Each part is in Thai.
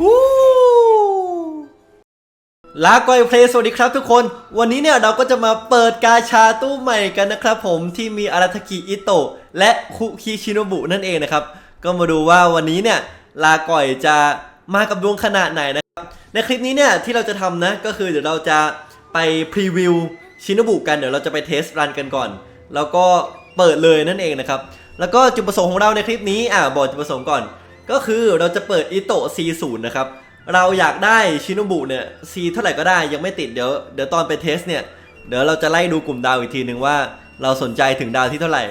วู้ลาก่อยเพลสวัสดีครับทุกคน วันนี้เนี่ยเราก็จะมาเปิดกาชาตู้ใหม่กันนะครับผมที่มีอาราทากิอิโตะและคุคิชิโนบุนั่นเองนะครับ ก็มาดูว่าวันนี้เนี่ยลาก่อยจะมากับดวงขนาดไหนนะครับ ในคลิปนี้เนี่ยที่เราจะทำนะก็คือเดี๋ยวเราจะไปพรีวิวชิโนบุกันเดี๋ยวเราจะไปเทสรันกันก่อน แล้วก็เปิดเลยนั่นเองนะครับ แล้วก็จุดประสงค์ของเราในคลิปนี้อ่าบอกจุดประสงค์ก่อน ก็คือเราจะเปิดอิโตะ C0 นะครับ เราอยากได้ชิโนบุเนี่ย C เท่าไหร่ก็ได้ยังไม่ติดเดี๋ยวเดี๋ยวตอนไปเทสเนี่ย เดี๋ยวเราจะไล่ดูกลุ่มดาวอีกทีหนึ่งว่าเราสนใจถึงดาวที่เท่าไหร่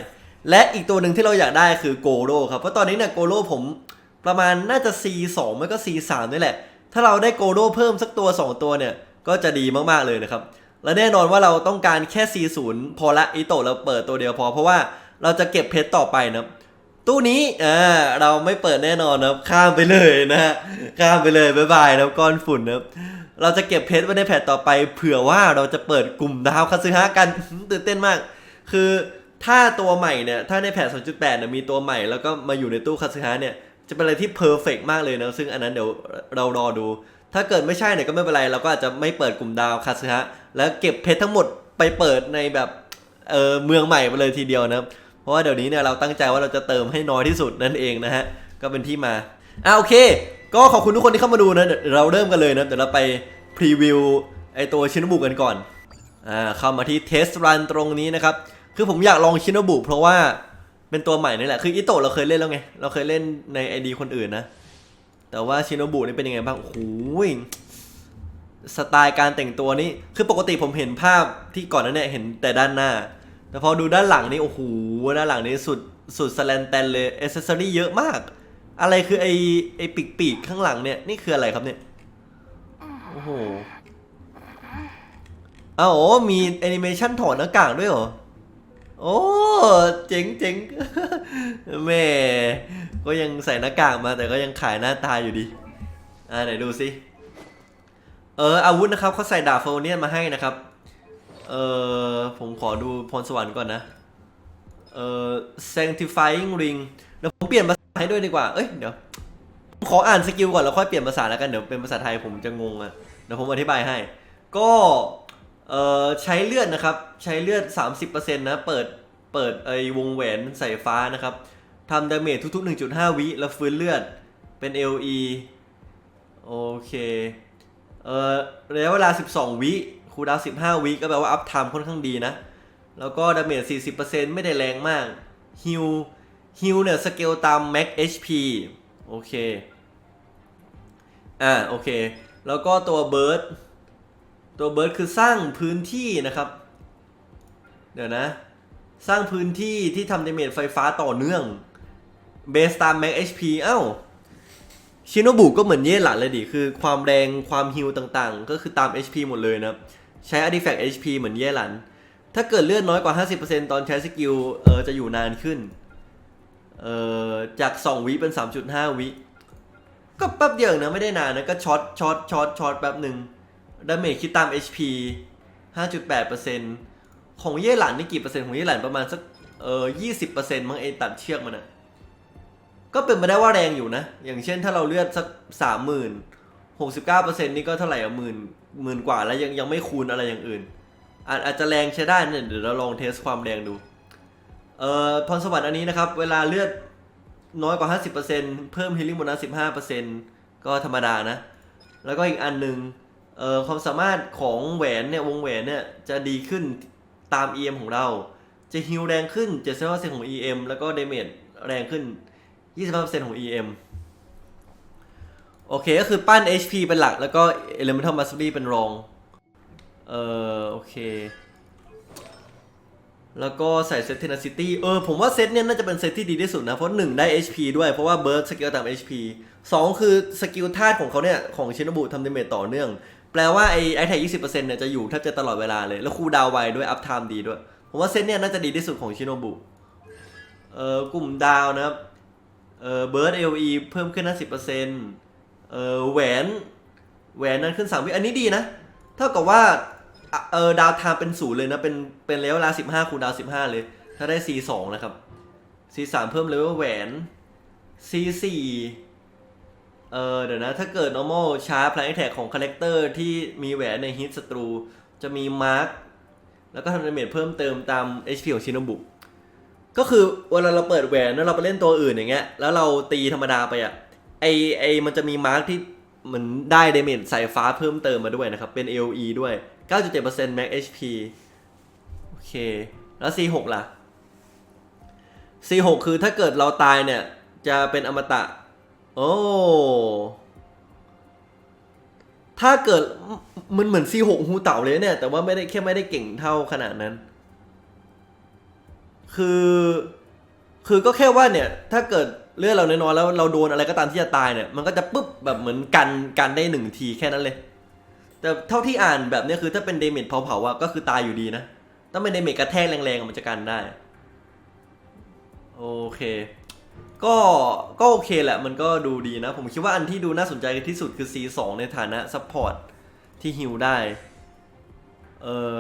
และอีกตัวหนึ่งที่เราอยากได้คือโกโร่ครับ เพราะตอนนี้เนี่ยโกโร่ผมประมาณน่าจะ C2 ไม่ก็ C3 นี่แหละ ถ้าเราได้โกโร่เพิ่มสักตัว 2 ตัวเนี่ยก็จะดีมากๆเลยนะครับ และแน่นอนว่าเราต้องการแค่ C0 พอละอิโตะเราเปิดตัวเดียวพอ เพราะว่าเราจะเก็บเพชรต่อไปนะครับ ตู้นี้อ่าเราไม่เปิดแน่นอนนะครับข้ามไปเลยนะฮะข้ามไปเลยบ๊ายบายนะครับก้อนฝุ่นนะครับเราจะเก็บเพชรไว้ในแพทต่อไป เผื่อว่าเราจะเปิดกลุ่มดาวคาซึฮะกันตื่นเต้นมาก คือถ้าตัวใหม่เนี่ยถ้าในแพท2.8เนี่ยมีตัวใหม่แล้วก็มาอยู่ในตู้คาซึฮะเนี่ยจะเป็นอะไรที่เพอร์เฟกมากเลยนะซึ่งอันนั้นเดี๋ยวเรารอดู ถ้าเกิดไม่ใช่เนี่ยก็ไม่เป็นไรเราก็อาจจะไม่เปิดกลุ่มดาวคาซึฮะแล้วเก็บเพชรทั้งหมดไปเปิดในแบบเออเมืองใหม่ไปเลยทีเดียวนะครับ ราะว่าเดี๋ยวนี้เนี่ยเราตั้งใจว่าเราจะเติมให้น้อยที่สุดนั่นเองนะฮะ ก็เป็นที่มาอ่าโอเค ก็ขอบคุณทุกคนที่เข้ามาดูนะเดี๋ยวเราเริ่มกันเลยนะเดี๋ยวเราไปพรีวิวไอตัวชินบุกันก่อนอ่าเข้ามาที่เทสรันตรงนี้นะครับ คือผมอยากลองชินบุเพราะว่าเป็นตัวใหม่นี่แหละ คืออิโตะเราเคยเล่นแล้วไง เราเคยเล่นในไอดีคนอื่นนะ แต่ว่าชินบุนี่เป็นยังไงบ้าง โอ้โหยสไตล์การแต่งตัวนี่ คือปกติผมเห็นภาพที่ก่อนนั้นเนี่ยเห็นแต่ด้านหน้า แต่พอดูด้านหลังนี่โอ้โหด้านหลังนี่สุดสุดสแลนแตนเลยเอเซสซอรี่เยอะมาก อะไรคือไอไอปีกปีกข้างหลังเนี่ยนี่คืออะไรครับเนี่ยโอ้โหอ้าวโอ้มีแอนิเมชันถอดหน้ากากด้วยเหรอโอ้เจ๋งเจ๋งแม่ก็ยังใส่หน้ากากมาแต่ก็ยังขายหน้าตาอยู่ดี อ่าไหนดูสิเอออาวุธนะครับเขาใส่ดาบโฟเนียนมาให้นะครับ เออผมขอดูพรสวรรค์ก่อนนะ เออ sanctifying ring เดี๋ยวผมเปลี่ยนภาษาให้ด้วยดีกว่า เอ้ย เดี๋ยว ขออ่านสกิลก่อนแล้วค่อยเปลี่ยนภาษาแล้วกัน เดี๋ยวเป็นภาษาไทยผมจะงงอะ เดี๋ยวผมอธิบายให้ ก็ เออใช้เลือดนะครับ ใช้เลือด 30%นะ เปิด เปิดไอวงแหวนใส่ฟ้านะครับทำดาเมจทุกๆ 1.5 วิแล้วฟื้นเลือด เป็น LE โอเค เออระยะเวลา 12 วิ คูดาวน์15วิก็แปลว่าอัพไทม์ค่อนข้างดีนะ แล้วก็ดาเมจ40%ไม่ได้แรงมากฮิลฮิลเนี่ยสเกลตาม Max HP โอเค อ่าโอเค แล้วก็ตัวเบิร์ดตัวเบิร์ดคือสร้างพื้นที่นะครับ เดี๋ยวนะ สร้างพื้นที่ที่ทำดาเมจไฟฟ้าต่อเนื่องเบสตาม Max HP เอ้าชิโนบุก็เหมือนเย่หลันเลยดิ คือความแรงความฮิลต่างๆ ก็คือตาม HP หมดเลยนะครับ ใช้ Artifact HP เหมือนเย่หลัน ถ้าเกิดเลือดน้อยกว่า 50%ตอนใช้สกิลเออจะอยู่นานขึ้น เออจาก 2 วิเป็น 3.5 วิ ก็แป๊บเดียวเองนะไม่ได้นานนะ ก็ช็อตช็อตช็อตช็อตแป๊บหนึ่งดาเมจคิดตาม HP 5.8%ของเย่หลันนี่กี่เปอร์เซ็นต์ของเย่หลันประมาณสักเออ20%มั้งไอตัดเชือกมันอะก็เป็นไปได้ว่าแรงอยู่นะ อย่างเช่นถ้าเราเลือดสักสามหมื่นหกสิบเก้าเปอร์เซ็นต์นี่ก็เท่าไหร่อะหมื่น หมื่นกว่าแล้วยังยังไม่คูณอะไรอย่างอื่นอาจอาจจะแรงใช้ได้เนี่ยเดี๋ยวเราลองเทสความแรงดู เอ่อพรสวรรค์อันนี้นะครับ เวลาเลือดน้อยกว่า 50%เพิ่มฮีลิ่งโบนัส15%ก็ธรรมดานะ แล้วก็อีกอันหนึ่งเอ่อความสามารถของแหวนเนี่ยวงแหวนเนี่ยจะดีขึ้นตาม EM ของเรา จะฮิลแรงขึ้น 75%ของ EM แล้วก็เดเมจแรงขึ้น 25%ของ EM โอเคก็คือปั้น HP เป็นหลักแล้วก็ Elemental Mastery เป็นรอง เออโอเค แล้วก็ใส่เซต Tenacity เออ ผมว่าเซตเนี่ยน่าจะเป็นเซตที่ดีที่สุดนะ เพราะ 1 ได้ HP ด้วยเพราะว่าเบิร์ดสกิลตาม HP 2 คือสกิลธาตุของเขาเนี่ย ของชินบุทำดาเมจต่อเนื่อง แปลว่าไอ้ไอแท็ก20%เนี่ยจะอยู่แทบจะตลอดเวลาเลย แล้วคูดาวไวด้วยอัพไทม์ดีด้วย ผมว่าเซตเนี่ยน่าจะดีที่สุดของชินบุเออกลุ่มดาวนะครับเออเบิร์ดเอลเพิ่มขึ้น50% เออแหวนแหวนนั้นขึ้น3วิอันนี้ดีนะ เท่ากับว่าเออดาวไทม์เป็นศูนย์เลยนะ เป็นเป็นเลเวลา15คูณดาว15เลย ถ้าได้ C2 นะครับ C3 เพิ่มเลเวลแหวน C4 เออเดี๋ยวนะ ถ้าเกิด normal ชาร์พลังแท็กของคาแรคเตอร์ที่มีแหวนในฮิตศัตรู จะมีมาร์กแล้วก็ทำดาเมจเพิ่มเติมตาม HP ของชินบุก็คือเวลาเราเปิดแหวนแล้วเราไปเล่นตัวอื่นอย่างเงี้ยแล้วเราตีธรรมดาไปอะ ไอไอมันจะมีมาร์กที่เหมือนได้เดเมจสายฟ้าเพิ่มเติมมาด้วยนะครับ เป็น AOE ด้วย 9.7% max HP โอเค แล้ว C6 ล่ะ C6 คือถ้าเกิดเราตายเนี่ย จะเป็นอมตะ โอ้ถ้าเกิดมันเหมือน C6 ฮูเต่าเลยเนี่ย แต่ว่าไม่ได้แค่ไม่ได้เก่งเท่าขนาดนั้น คือ คือก็แค่ว่าเนี่ย ถ้าเกิด เลือดเราน้อยๆแล้วเราโดนอะไรก็ตามที่จะตายเนี่ยมันก็จะปุ๊บแบบเหมือนกันกันได้หนึ่งทีแค่นั้นเลย แต่เท่าที่อ่านแบบนี้คือถ้าเป็นเดเมจเผาๆอะก็คือตายอยู่ดีนะถ้าเป็นเดเมจกระแทกแรงๆมันจะกันได้ โอเค ก็ก็โอเคแหละมันก็ดูดีนะ ผมคิดว่าอันที่ดูน่าสนใจที่สุดคือ C2 ในฐานะซัพพอร์ตที่ฮิลได้เออ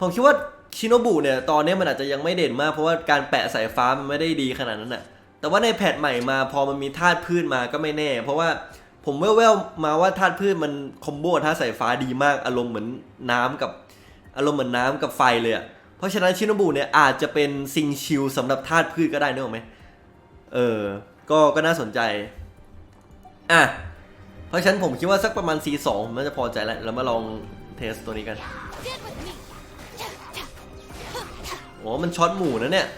ผมคิดว่าชิโนบุเนี่ยตอนนี้มันอาจจะยังไม่เด่นมากเพราะว่าการแปะสายฟ้ามันไม่ได้ดีขนาดนั้นน่ะ แต่ว่าในแพทใหม่มาพอมันมีธาตุพืชมาก็ไม่แน่ เพราะว่าผมแว่วๆมาว่าธาตุพืชมันคอมโบธาตุสายฟ้าดีมากอารมณ์เหมือนน้ำกับอารมณ์เหมือนน้ำกับไฟเลยอะเพราะฉะนั้นชิโนบุเนี่ยอาจจะเป็นซิงชิลสำหรับธาตุพืชก็ได้นึกออกไหมเออ ก็ก็น่าสนใจ อะ เพราะฉะนั้นผมคิดว่าสักประมาณ C2 ผมน่าจะพอใจแล้วแล้วมาลองเทสตัวนี้กัน โอ้มันช็อตหมูนะเนี่ย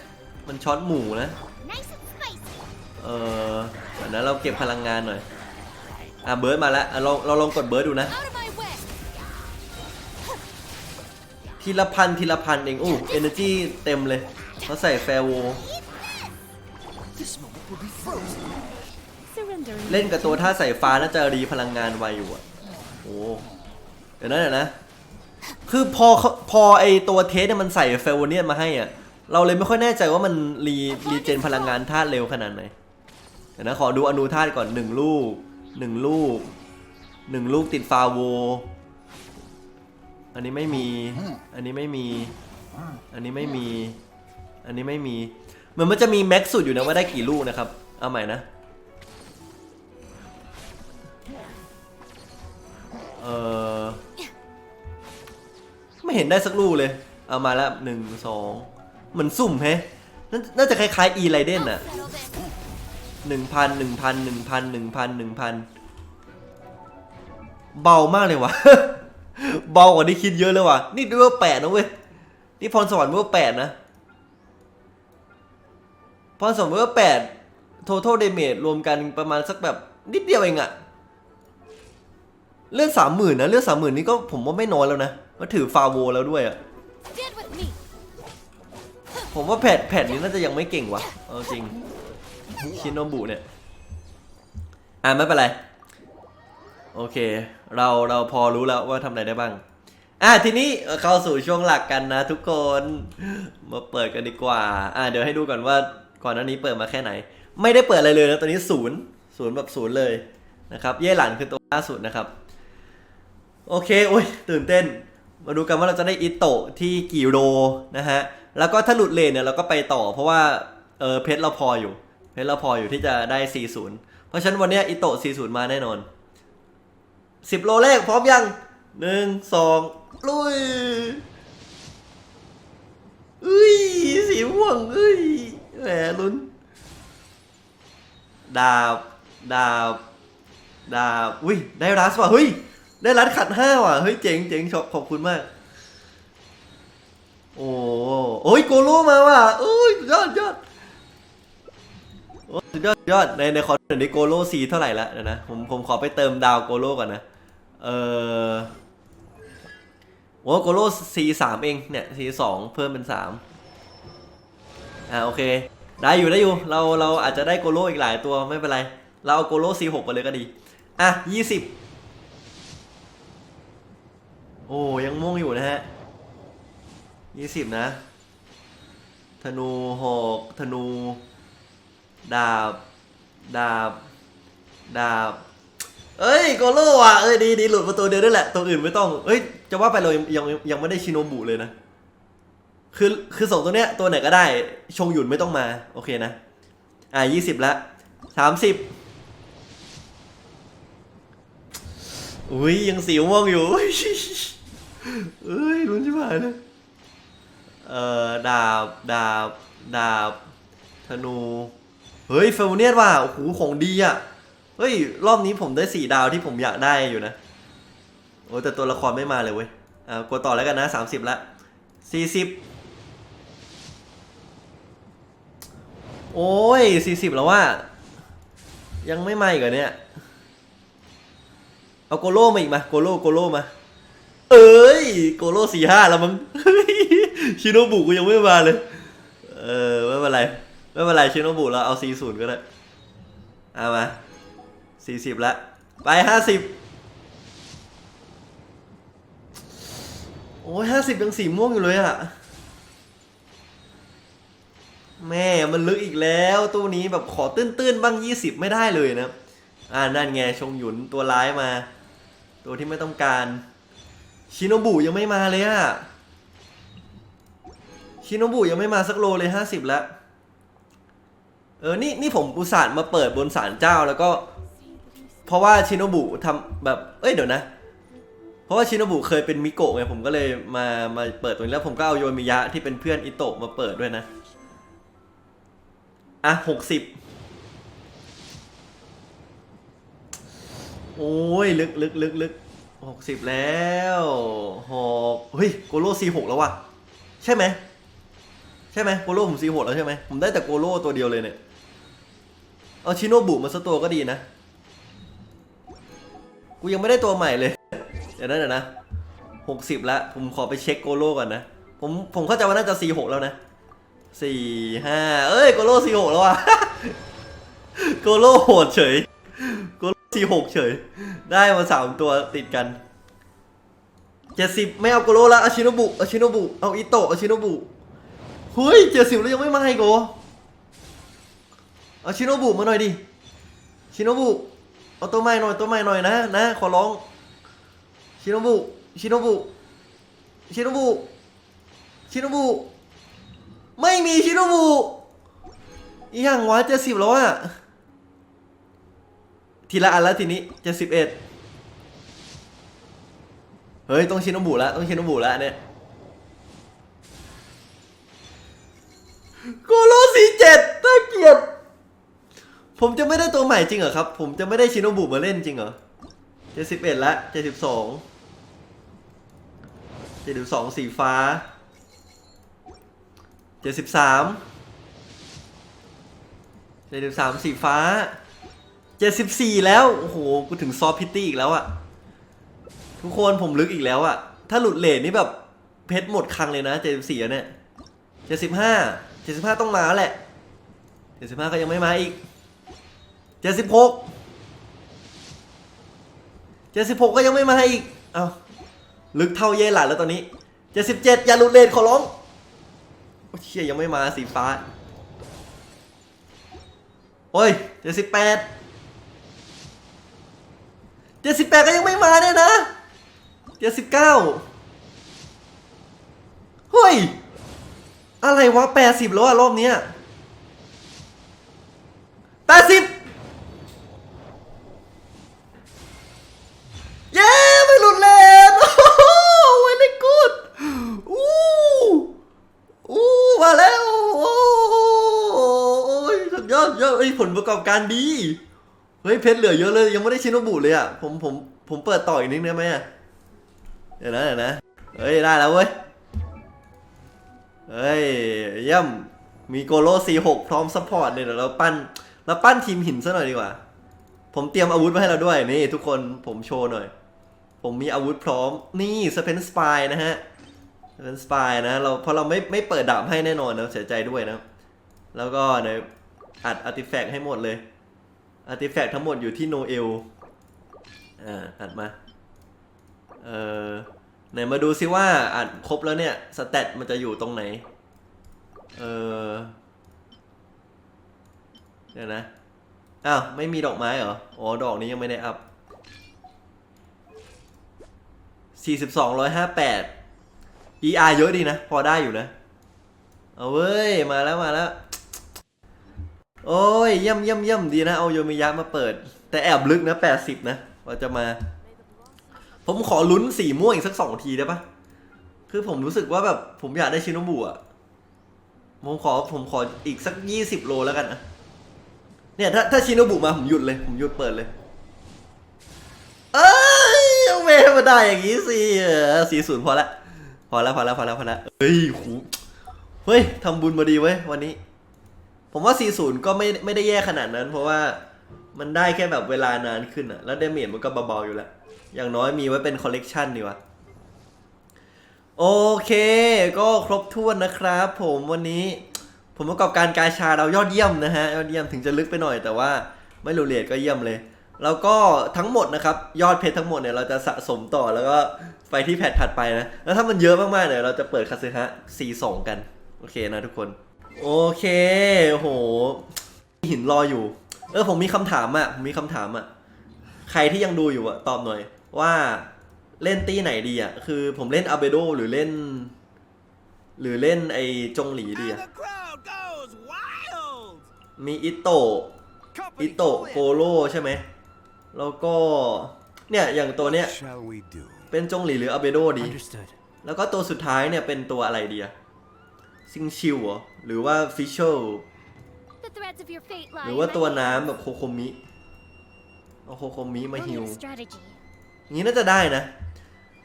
มันช็อตหมูนะ เออเดี๋ยวนะเราเก็บพลังงานหน่อย อะเบิร์ดมาแล้วอะลองเราลองกดเบิร์ดดูนะ ทีละพันทีละพันเองโอ้เอเนอร์จีเต็มเลยเขาใส่แฟร์โวเล่นกับตัวท่าใส่ฟ้าน่าจะรีพลังงานไวอยู่อะโอ้เดี๋ยวนะเดี๋ยวนะ คือพอเขาพอไอตัวเทสเนี่ยมันใส่เฟลเนียนมาให้อะ เราเลยไม่ค่อยแน่ใจว่ามันรีรีเจนพลังงานธาตุเร็วขนาดไหน เดี๋ยวนะขอดูอนูธาตุก่อนหนึ่งลูกหนึ่งลูกหนึ่งลูกติดฟาโว อันนี้ไม่มี อันนี้ไม่มี อันนี้ไม่มี อันนี้ไม่มี เหมือนมันจะมีแม็กซ์สุดอยู่นะว่าได้กี่ลูกนะครับ เอาใหม่นะ เออไม่เห็นได้สักลูกเลย เอามาแล้วหนึ่งสองเหมือนสุ่มแฮะนาน่าจะคล้ายๆ e ไรเดนอะ หนึ่งพันหนึ่งพันหนึ่งพันหนึ่งพันหนึ่งพันเบามากเลยวะเบากว่าที่คิดเยอะเลยว่ะนี่ด้วยแปดนะเว้ยนี่พรสวรรค์เวอร์แปดนะพรสวรรค์เวอร์แปด total damage รวมกันประมาณสักแบบนิดเดียวเองอะเลือดสามหมื่นนะเลือดสามหมื่นนี่ก็ผมว่าไม่น้อยแล้วนะมาถือฟาโวแล้วด้วยอะ Stand with me. ผมว่าแพทแพทนี้น่าจะยังไม่เก่งว่ะเอาจริง ชินโนบุเนี่ย อ่าไม่เป็นไร โอเค เราเราพอรู้แล้วว่าทำอะไรได้บ้าง อะทีนี้เข้าสู่ช่วงหลักกันนะทุกคน มาเปิดกันดีกว่า อะเดี๋ยวให้ดูก่อนว่าก่อนหน้านี้เปิดมาแค่ไหน ไม่ได้เปิดอะไรเลยนะตอนนี้ศูนย์ศูนย์แบบศูนย์เลยนะครับเย่หลันคือตัวล่าสุดนะครับ โอเคโอ้ยตื่นเต้น มาดูกันว่าเราจะได้อิโตะที่กี่โลนะฮะ แล้วก็ถ้าหลุดเลนเนี่ยเราก็ไปต่อเพราะว่าเออเพชรเราพออยู่ เพชรเราพออยู่ที่จะได้ 40 เพราะฉะนั้นวันนี้อิโตะ40 มาแน่นอน 10 โลแรกพร้อมยังหนึ่งสองลุยเอ้ยสีม่วงเอ้ยแหมลุ้น ดาบ ดาบ ดาบ อุ้ย ได้รัสว่ะเฮ้ย ได้รัสขัดห้าว่ะ เฮ้ย เจ๋งเจ๋งชอบขอบคุณมาก โอ้โอ้ยโกโลมาว่ะโอ้ยยอดยอด ยอดยอดในในคอนเดี๋ยวนี้โกโลซีเท่าไหร่ละเดี๋ยวนะผมผมขอไปเติมดาวโกโลก่อนนะ เออโอ้โกโลซีสามเองเนี่ยซีสองเพิ่มเป็นสามอ่าโอเค ได้อยู่ได้อยู่ เราเราอาจจะได้โกโลอีกหลายตัวไม่เป็นไร เราเอาโกโลซีหกไปเลยก็ดี อะยี่สิบโอ้ยังม่วงอยู่นะฮะยี่สิบนะ ธนูหกธนู ดาบ ดาบ ดาบ เอ้ยโกโลอะเอ้ยดีดีหลุดมาตัวเดียวด้วยแหละตัวอื่นไม่ต้อง เอ้ยจะว่าไปเรายังยังยังไม่ได้ชิโนบุเลยนะ คือคือส่งตัวเนี้ยตัวไหนก็ได้ ชงหยุนไม่ต้องมา โอเคนะ อะยี่สิบละสามสิบอุ้ยยังสีม่วงอยู่เอ้ยรุนชิบหายเลยเอ่อดาบ ดาบ ดาบ ธนู เฮ้ยเฟลเนียนว่ะโอ้โหของดีอะ เฮ้ย รอบนี้ผมได้สี่ดาวที่ผมอยากได้อยู่นะ โอ้แต่ตัวละครไม่มาเลยเว้ยอ่ากดต่อแล้วกันนะสามสิบละสี่สิบโอ้ยสี่สิบแล้วว่า ยังไม่มาอีกเหรอเนี่ย เอาโกโล่มาอีกมาโกโล่โกโล่มา เอ้ยโกโล่สี่ห้าแล้วมั้งชิโนบุกูยังไม่มาเลย เออไม่เป็นไร ไม่เป็นไรชิโนบุเราเอาสี่ศูนย์ก็ได้ เอามาสี่สิบละ ไปห้าสิบโอ้ยห้าสิบยังสีม่วงอยู่เลยอะแม่มันลึกอีกแล้วตู้นี้แบบขอตื้นๆ บ้างยี่สิบไม่ได้เลยนะอ่านั่นไงชงหยุนตัวร้ายมา ตัวที่ไม่ต้องการชิโนบุยังไม่มาเลยอะชิโนบุยังไม่มาสักโลเลยห้าสิบแล้ว เออ นี่นี่ผมอุตส่าห์มาเปิดบนศาลเจ้าแล้วก็ เพราะว่าชินโนบุทำแบบ เอ้ยเดี๋ยวนะ เพราะว่าชินโนบุเคยเป็นมิโกะไงผมก็เลยมามาเปิดตรงนี้แล้วผมก็เอาโยมิยะที่เป็นเพื่อนอิโตะมาเปิดด้วยนะ อะหกสิบโอ้ยลึกลึกลึกลึกหกสิบแล้วหกเฮ้ยโกโลซีหกแล้วว่ะ ใช่ไหมใช่ไหมโกโลผมซีหกแล้วใช่ไหมผมได้แต่โกโลตัวเดียวเลยเนี่ย เอาชิโนบุมาสักตัวก็ดีนะ กูยังไม่ได้ตัวใหม่เลย เดี๋ยวนะเดี๋ยวนะหกสิบละผมขอไปเช็คโกโลก่อนนะ ผมผมเข้าใจว่าน่าจะสี่หกแล้วนะสี่ห้าเอ้ยโกโลสี่หกแล้วว่ะโกโลโหดเฉยโกโลสี่หกเฉย ได้มาสามตัวติดกันเจ็ดสิบไม่เอาโกโลละอาชิโนบุอาชิโนบุเอาอิโตะอาชิโนบุเฮ้ยเจ็ดสิบแล้วยังไม่มาอีกเหรอ เอาชิโนบุมาหน่อยดิ ชิโนบุ เอาตัวใหม่หน่อยตัวใหม่หน่อยนะนะขอร้อง ชิโนบุ ชิโนบุ ชิโนบุ ชิโนบุ ไม่มีชิโนบุอีหยังวะเจ็ดสิบแล้วอะทีละอันแล้วทีนี้เจ็ดสิบเอ็ดเฮ้ย ต้องชิโนบุแล้วต้องชิโนบุแล้วเนี่ยโกโลสีเจ็ดน่าเกียด ผมจะไม่ได้ตัวใหม่จริงเหรอครับ ผมจะไม่ได้ชิโนบุมาเล่นจริงเหรอเจ็ดสิบเอ็ดละเจ็ดสิบสองเจ็ดสิบสองสีฟ้าเจ็ดสิบสามเจ็ดสิบสามสีฟ้าเจ็ดสิบสี่แล้ว โอ้โห กูถึงซอฟพิตตี้อีกแล้วอะทุกคนผมลึกอีกแล้วอะถ้าหลุดเลทนี่แบบเพชรหมดคังเลยนะเจ็ดสิบสี่เนี่ยเจ็ดสิบห้าเจ็ดสิบห้าต้องมาแหละเจ็ดสิบห้าก็ยังไม่มาอีก เจ็ดสิบหกเจ็ดสิบหกก็ยังไม่มาให้อีก เอาลึกเท่าเย่หลานแล้วตอนนี้เจ็ดสิบเจ็ดอย่าหลุดเลนขอร้อง โอ้เชี่ยยังไม่มาสีฟ้า โอ้ยเจ็ดสิบแปดเจ็ดสิบแปดก็ยังไม่มาเนี่ยนะเจ็ดสิบเก้าเฮ้ย อะไรวะแปดสิบแล้วอะรอบเนี้ยแปดสิบเย้ไม่หลุดเลนโอ้โหเวลี่กูดอู้อู้มาแล้วโอ้โอ้ยสุดย อ้ยผลประกอบการดี เฮ้ยเพชรเหลือเยอะเลย ยังไม่ได้ชิโนบุเลยอะ ผมผมผมเปิดต่ออีกนิดได้ไหมอะ เดี๋ยวนะเดี๋ยวนะ เฮ้ยได้แล้วเว้ย เฮ้ยเยี่ยม มีโกโล C6 พร้อมซัพพอร์ตเนี่ยเดี๋ยวเราปั้นเราปั้นทีมหินซะหน่อยดีกว่า ผมเตรียมอาวุธมาให้เราด้วยนี่ทุกคนผมโชว์หน่อย ผมมีอาวุธพร้อมนี่สเปนสปายนะฮะสเปนสปายนะเราเพราะเราไม่ไม่เปิดดาบให้แน่นอนนะเสียใจด้วยนะ แล้วก็เดี๋ย อัดอาร์ติแฟกต์ให้หมดเลยอาร์ติแฟกต์ทั้งหมดอยู่ที่โนเอลอ่าอัดมาเออไหนมาดูซิว่าอัดครบแล้วเนี่ยสเตตมันจะอยู่ตรงไหนเออเดี๋ยวนะอ้าวไม่มีดอกไม้เหรออ๋อดอกนี้ยังไม่ได้อัพสี่สิบสองร้อยห้าแปด ER เยอะดีนะ พอได้อยู่นะ เอาเว้ย มาแล้วมาแล้ว โอ้ยเยี่ยมเยี่ยมเยี่ยมดีนะเอาโยมิยะมาเปิด แต่แอบลึกนะแปดสิบนะว่าจะมา ผมขอลุ้นสีม่วงอีกสักสองทีได้ปะคือผมรู้สึกว่าแบบผมอยากได้ชิโนบุอะผมขอผมขออีกสักยี่สิบโลแล้วกันนะเนี่ยถ้าถ้าชิโนบุมาผมหยุดเลย ผมหยุดเปิดเลย เอ้ยเอาเมย์มาได้อย่างงี้สิสี่ศูนย์พอละพอละพอละพอละพอละเฮ้ยหูเฮ้ยทำบุญมาดีเว้ยวันนี้ ผมว่า 40 ก็ไม่ไม่ได้แย่ขนาดนั้น เพราะว่ามันได้แค่แบบเวลานานขึ้นอะแล้วเดเมจมันก็เบาๆอยู่แล้ว อย่างน้อยมีไว้เป็นคอลเลกชันดีวะ โอเค ก็ครบถ้วนนะครับผมวันนี้ผมประกอบการกายชาเรายอดเยี่ยมนะฮะ ยอดเยี่ยมถึงจะลึกไปหน่อยแต่ว่าไม่รูเลียดก็เยี่ยมเลย แล้วก็ทั้งหมดนะครับ ยอดเพชรทั้งหมดเนี่ยเราจะสะสมต่อแล้วก็ไปที่แพทถัดไปนะ แล้วถ้ามันเยอะมากๆเนี่ยเราจะเปิดคาซึฮะ42กัน โอเคนะทุกคน โอเคโอ้โหหินรออยู่ เออผมมีคำถามอะผมมีคำถามอะใครที่ยังดูอยู่อะตอบหน่อย ว่าเล่นตี้ไหนดีอะคือผมเล่นอาเบโดหรือเล่น หรือเล่นไอจงหลีดี And อะ the crowd goes wild. มีอิโตะ Company อิโตะ full โกโลใช่ไหม แล้วก็เนี่ยอย่างตัวเนี้ย Shall we do? เป็นจงหลีหรืออาเบโดดี Understood. แล้วก็ตัวสุดท้ายเนี่ยเป็นตัวอะไรดีอะ ซิงชิวเหรอ หรือว่าฟิชเชล The threads of your fate lie หรือ in ว่า my ตัว hands. น้ำแบบโคโคมิ เอาโคโคมิมา We'll ฮิ need ว a strategy. อย่างนี้น่าจะได้นะ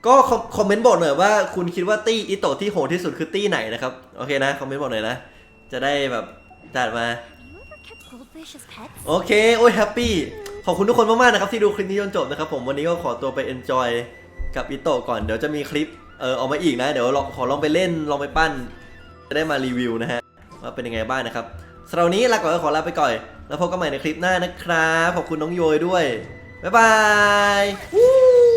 ก็คอมคอมเมนต์บอกหน่อยว่าคุณคิดว่าตี้อิโตะที่โหดที่สุดคือตี้ไหนนะครับ โอเคนะ คอมเมนต์บอกหน่อยนะ จะได้แบบจัดมา Have you ever kept goldfish as pets? โอเค โอ้ยแฮปปี้ ขอบคุณทุกคนมากๆนะครับ ที่ดูคลิปนี้จนจบนะครับ ผมวันนี้ก็ขอตัวไป enjoy กับอิโตะก่อน เดี๋ยวจะมีคลิปเออออกมาอีกนะ เดี๋ยวลองขอลองไปเล่น ลองไปปั้น จะได้มารีวิวนะฮะว่าเป็นยังไงบ้างนะครับสำหรับวันนี้ลาก่อนก็ขอลาไปก่อน แล้วพบกันใหม่ในคลิปหน้านะครับ ขอบคุณน้องโยยด้วย บ๊ายบาย